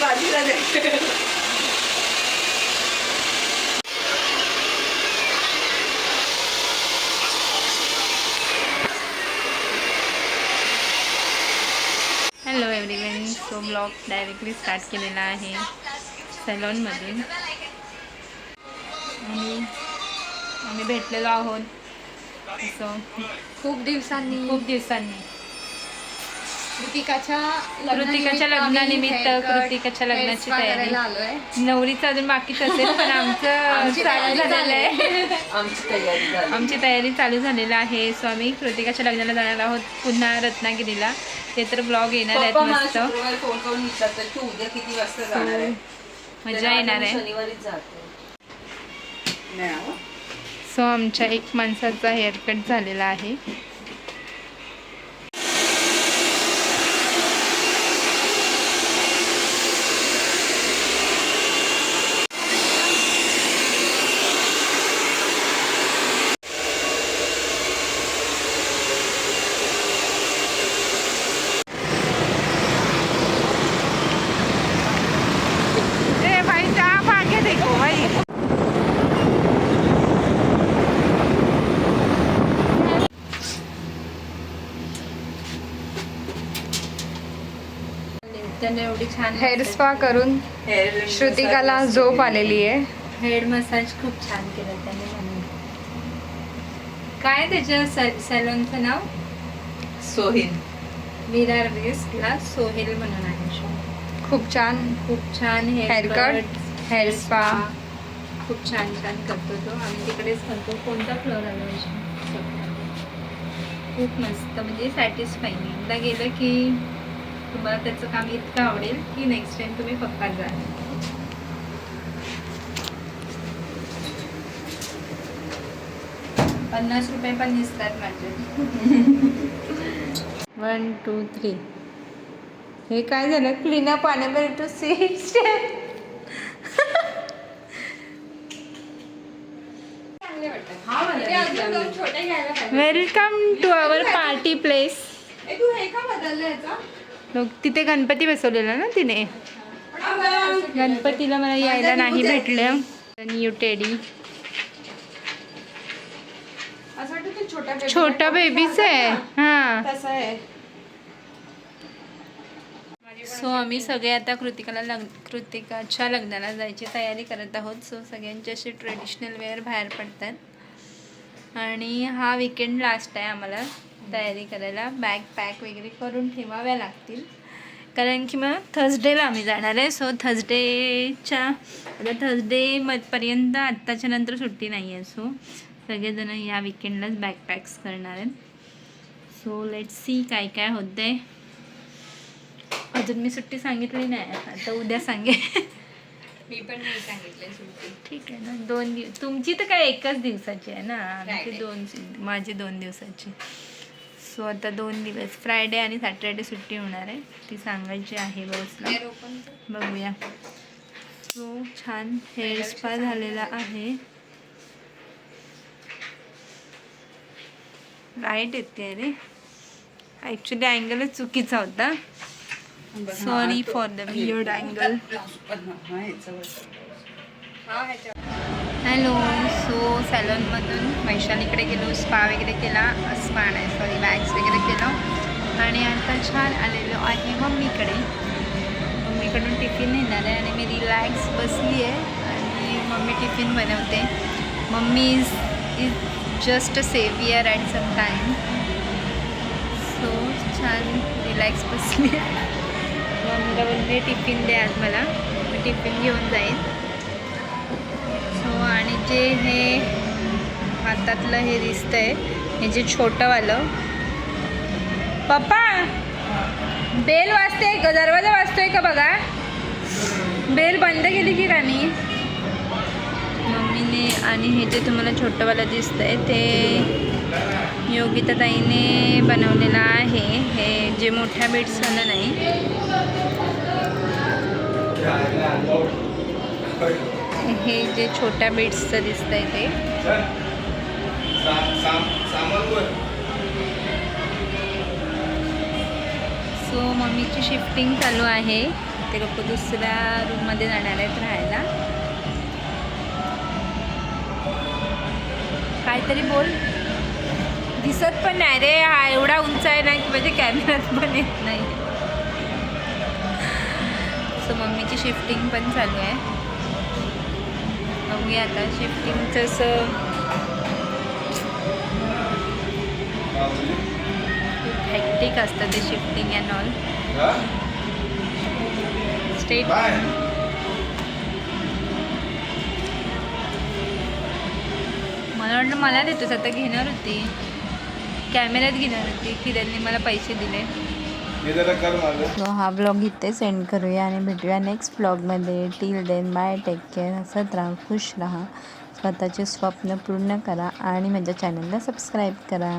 बाजूला दे. Hello everyone so blog directly start केलेला आहे सॅलॉनमधून आणि आम्ही भेटलेलो आहोत असं खूप दिवसांनी. खूप दिवसांनी. कृतिकाच्या कृतिकाच्या लग्नानिमित्त कृतिकाच्या लग्नाची तयारी. आलोय. नवरीचं अजून बाकीच असेल पण आमचं चालू झालेलं आहे. आमची तयारी चालू झालेली आहे. सो आम्ही कृतिकाच्या लग्नाला जाणार आहोत पुन्हा रत्नागिरीला. ते तर ब्लॉग येणार आहेत मस्त. आहे? मजा येणार आहे. सो आमच्या एक माणसाचा हेअरकट झालेला आहे. एवढी छान हेअर स्पा करून श्रुतिकाला झोप आलेली आहे. हेड मसाज खूप छान केलं त्याने म्हणून काय त्याच्या सॅलूनचं नाव? सोहिल. विरार वेस्टला सोहेल म्हणून आहे खूप छान. खूप छान हेअरकट hair spa. खूप छान छान करतो तो. आम्ही तिकडेच करतो. कोणता फ्लोर आला खूप मस्त म्हणजे सॅटिस्फाईंग एकदा गेलं की तुम्हाला त्याचं काम इतकं आवडेल की नेक्स्ट टाइम तुम्ही पक्का जाल पन्नास रुपये पण दिसतात माझे. वन टू थ्री हे काय झालं? Clean up unable to see welcome to our party place तिथे गणपती बसवलेला ना तिने? गणपतीला मला यायला नाही भेटलं. New teddy. असं छोटा बेबीच आहे. हा. सो आम्ही सगळे आता कृतिकाला लग्न कृतिकाच्या लग्नाला जायची तयारी करत आहोत. सो सगळ्यांचे असे ट्रेडिशनल वेअर बाहेर पडतात. आणि हा विकेंड लास्ट आहे आम्हाला. तयारी करायला बॅग पॅक वगैरे करून ठेवाव्या लागतील. कारण की मग थर्सडेला आम्ही जाणार आहे. सो थर्सडेच्या आता थर्सडे मधपर्यंत आत्ताच्या नंतर सुट्टी नाही आहे. सो सगळेजण या विकेंडलाच बॅग पॅक्स करणार आहेत. सो लेट सी काय काय होतंय. अजून मी सुट्टी सांगितली नाही. आता उद्या सांगे मी पण नाही सांगितलंय सुट्टी. ठीक आहे ना. दोन दिवस तुमची तर काय एकच दिवसाची आहे ना. आमची. दोन माझी दोन दिवसाची. सो आता दोन दिवस. फ्रायडे आणि सॅटर्डे सुट्टी होणार आहे. ती सांगायची आहे बसला बघूया. सो छान. हेअर स्पा झालेला आहे. राईट येते रे. ॲक्च्युली अँगलच चुकीचा होता. Sorry for the weird angle हा. हॅलो सो सॅलॉनमधून वैशालीकडे गेलो स्पा वगैरे केला स्पा नाही सॉरी बॅग्स वगैरे केलं. आणि आता छान आलेलो आहे मम्मीकडे. मम्मीकडून टिफिन येणार आहे आणि मी रिलॅक्स बसली आहे आणि मम्मी टिफिन बनवते. Mummy is is just a saviour at some time so छान रिलॅक्स बसली आहे मम्मीला बोलले टिफिन दे आज मला. मी टिफिन घेऊन जाईन. जे हे हातातलं हे दिसतंय हे जे छोटंवालं. पप्पा बेल वाजते का? दरवाजा वाजतोय का बघा? बेल बंद केली की राणी मम्मीने आणि हे जे तुम्हाला छोटंवालं दिसतंय ते योगिता ताईने बनवलेलं आहे. हे जे मोठ्या बेड्सवालं नाही. हे जे छोट्या बेड्सचं दिसतंय ते. सो मम्मीची शिफ्टिंग चालू आहे. ते लोक दुसऱ्या रूममध्ये जाणार आहेत राहायला. काहीतरी बोल. दिसत पण नाही रे. हा एवढा उंच आहे ना की माझ्या कॅमेऱ्यात पण येत नाही. सो मम्मीची शिफ्टिंग पण चालू आहे. बघूया आता शिफ्टिंगचं असं हॅक्टिक असतं ते शिफ्टिंग अँड ऑल स्टेट मला वाटलं मला देतोस आता घेणार होती. कॅमेऱ्यात घेणार होती किरणने मला पैसे दिले. सो हा ब्लॉग इथे सेंड करूया आणि भेटूया नेक्स्ट ब्लॉगमध्ये. Till then bye take care हसत राहा खुश राहा. स्वतःचे स्वप्न पूर्ण करा आणि माझ्या चॅनलला सबस्क्राईब करा.